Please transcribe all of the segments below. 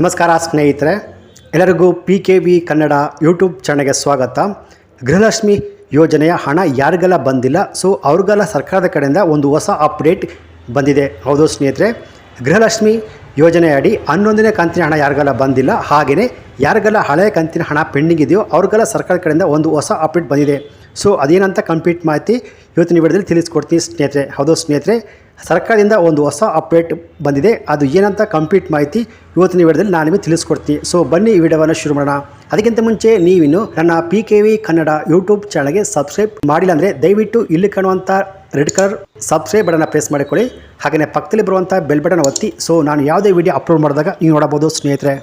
ನಮಸ್ಕಾರ ಸ್ನೇಹಿತರೆ, ಎಲ್ಲರಿಗೂ P K V Kannada YouTube ಚಾನಲ್ಗೆ ಸ್ವಾಗತ. ಗೃಹಲಕ್ಷ್ಮಿ ಯೋಜನೆಯ ಹಣ ಯಾರಿಗೆಲ್ಲ ಬಂದಿಲ್ಲ ಸೊ ಅವ್ರಿಗೆಲ್ಲ ಸರ್ಕಾರದ ಕಡೆಯಿಂದ ಒಂದು ಹೊಸ ಅಪ್ಡೇಟ್ ಬಂದಿದೆ. ಹೌದು ಸ್ನೇಹಿತರೆ, ಗೃಹಲಕ್ಷ್ಮಿ ಯೋಜನೆಯಡಿ ಹನ್ನೊಂದನೇ ಕಂತಿನ ಹಣ ಯಾರಿಗೆಲ್ಲ ಬಂದಿಲ್ಲ ಹಾಗೆಯೇ ಯಾರಿಗೆಲ್ಲ ಹಳೆಯ ಕಂತಿನ ಹಣ ಪೆಂಡಿಂಗ್ ಇದೆಯೋ ಅವ್ರಿಗೆಲ್ಲ ಸರ್ಕಾರದ ಕಡೆಯಿಂದ ಒಂದು ಹೊಸ ಅಪ್ಡೇಟ್ ಬಂದಿದೆ. ಸೊ ಅದೇನಂತ ಕಂಪ್ಲೀಟ್ ಮಾಹಿತಿ ಇವತ್ತಿನ ವಿಡಿಯೋದಲ್ಲಿ ತಿಳಿಸ್ಕೊಡ್ತೀನಿ ಸ್ನೇಹಿತರೆ. ಹೌದು ಸ್ನೇಹಿತರೆ, ಸರ್ಕಾರದಿಂದ ಒಂದು ಹೊಸ ಅಪ್ಡೇಟ್ ಬಂದಿದೆ. ಅದು ಏನಂತ ಕಂಪ್ಲೀಟ್ ಮಾಹಿತಿ ಇವತ್ತಿನ ವಿಡಿಯೋದಲ್ಲಿ ನಾನು ನಿಮಗೆ ತಿಳಿಸ್ಕೊಡ್ತೀನಿ. ಸೊ ಬನ್ನಿ ಈ ವಿಡಿಯೋವನ್ನು ಶುರು ಮಾಡೋಣ. ಅದಕ್ಕಿಂತ ಮುಂಚೆ ನೀವಿನ್ನು ನನ್ನ P K V Kannada YouTube ಚಾನಲ್ಗೆ ಸಬ್ಸ್ಕ್ರೈಬ್ ಮಾಡಿಲ್ಲ ಅಂದರೆ ದಯವಿಟ್ಟು ಇಲ್ಲಿ ಕಾಣುವಂಥ ರೆಡ್ ಕಲರ್ ಸಬ್ಸ್ಕ್ರೈಬ್ ಬಟನ್ನ ಪ್ರೆಸ್ ಮಾಡಿಕೊಳ್ಳಿ. ಹಾಗೆಯೇ ಪಕ್ಕದಲ್ಲಿ ಬರುವಂಥ ಬೆಲ್ ಬಟನ್ ಒತ್ತಿ. ಸೊ ನಾನು ಯಾವುದೇ ವಿಡಿಯೋ ಅಪ್ಲೋಡ್ ಮಾಡಿದಾಗ ನೀವು ನೋಡಬಹುದು ಸ್ನೇಹಿತರೆ.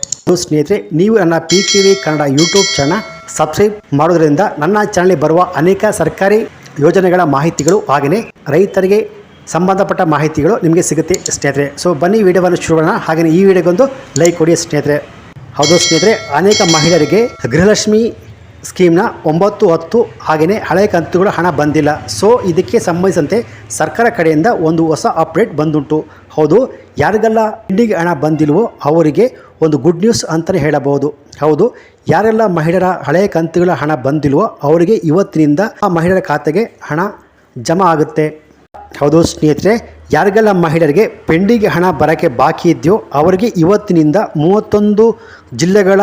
ಸ್ನೇಹಿತರೆ, ನೀವು ನನ್ನ P K V Kannada YouTube channel subscribe ಮಾಡೋದರಿಂದ ನನ್ನ ಚಾನಲ್ಗೆ ಬರುವ ಅನೇಕ ಸರ್ಕಾರಿ ಯೋಜನೆಗಳ ಮಾಹಿತಿಗಳು ಹಾಗೆಯೇ ರೈತರಿಗೆ ಸಂಬಂಧಪಟ್ಟ ಮಾಹಿತಿಗಳು ನಿಮಗೆ ಸಿಗುತ್ತೆ ಸ್ನೇಹಿತರೆ. ಸೊ ಬನ್ನಿ ವಿಡಿಯೋವನ್ನು ಶುರು ಮಾಡೋಣ. ಹಾಗೆಯೇ ಈ ವಿಡಿಯೋಗೊಂದು ಲೈಕ್ ಕೊಡಿ ಸ್ನೇಹಿತರೆ. ಹೌದು ಸ್ನೇಹಿತರೆ, ಅನೇಕ ಮಹಿಳೆಯರಿಗೆ ಗೃಹಲಕ್ಷ್ಮಿ ಸ್ಕೀಮ್ನ ಒಂಬತ್ತು ಹತ್ತು ಹಾಗೆಯೇ ಹಳೆಯ ಕಂತುಗಳು ಹಣ ಬಂದಿಲ್ಲ. ಸೊ ಇದಕ್ಕೆ ಸಂಬಂಧಿಸಿದಂತೆ ಸರ್ಕಾರ ಕಡೆಯಿಂದ ಒಂದು ಹೊಸ ಅಪ್ಡೇಟ್ ಬಂದುಂಟು. ಹೌದು, ಯಾರಿಗೆಲ್ಲ ಇಂಡಿಗೆ ಹಣ ಬಂದಿಲ್ವೋ ಅವರಿಗೆ ಒಂದು ಗುಡ್ ನ್ಯೂಸ್ ಅಂತಲೇ ಹೇಳಬಹುದು. ಹೌದು, ಯಾರೆಲ್ಲ ಮಹಿಳೆಯರ ಹಳೆಯ ಕಂತುಗಳ ಹಣ ಬಂದಿಲ್ವೋ ಅವರಿಗೆ ಇವತ್ತಿನಿಂದ ಆ ಮಹಿಳೆಯರ ಖಾತೆಗೆ ಹಣ ಜಮಾ ಆಗುತ್ತೆ. ಹೌದು, ಸ್ನೇಹಿತರೆ, ಯಾರಿಗೆಲ್ಲ ಮಹಿಳೆಯರಿಗೆ ಪೆಂಡಿಗೆ ಹಣ ಬರೋಕ್ಕೆ ಬಾಕಿ ಇದೆಯೋ ಅವರಿಗೆ ಇವತ್ತಿನಿಂದ ಮೂವತ್ತೊಂದು ಜಿಲ್ಲೆಗಳ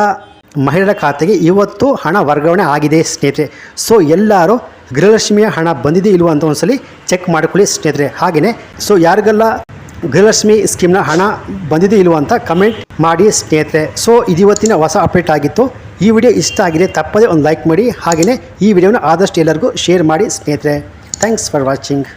ಮಹಿಳೆಯರ ಖಾತೆಗೆ ಇವತ್ತು ಹಣ ವರ್ಗಾವಣೆ ಆಗಿದೆ, ಸ್ನೇಹಿತರೆ. ಸೊ ಎಲ್ಲರೂ ಗೃಹಲಕ್ಷ್ಮಿಯ ಹಣ ಬಂದಿದೆ ಇಲ್ವೋ ಅಂತ ಒಂದ್ಸಲಿ ಚೆಕ್ ಮಾಡ್ಕೊಳ್ಳಿ, ಸ್ನೇಹಿತರೆ. ಹಾಗೆಯೇ ಸೊ ಯಾರಿಗೆಲ್ಲ ಗೃಹಲಕ್ಷ್ಮಿ ಸ್ಕೀಮ್ನ ಹಣ ಬಂದಿದೆ ಇಲ್ವೋ ಅಂತ ಕಮೆಂಟ್ ಮಾಡಿ ಸ್ನೇಹಿತರೆ. ಸೊ ಇದಿವತ್ತಿನ ಹೊಸ ಅಪ್ಡೇಟ್ ಆಗಿತ್ತು. ಈ ವಿಡಿಯೋ ಇಷ್ಟ ಆಗಿದೆ ತಪ್ಪದೇ ಒಂದು ಲೈಕ್ ಮಾಡಿ. ಹಾಗೆಯೇ ಈ ವಿಡಿಯೋನ ಆದಷ್ಟು ಎಲ್ಲರಿಗೂ ಶೇರ್ ಮಾಡಿ ಸ್ನೇಹಿತರೆ. Thanks for watching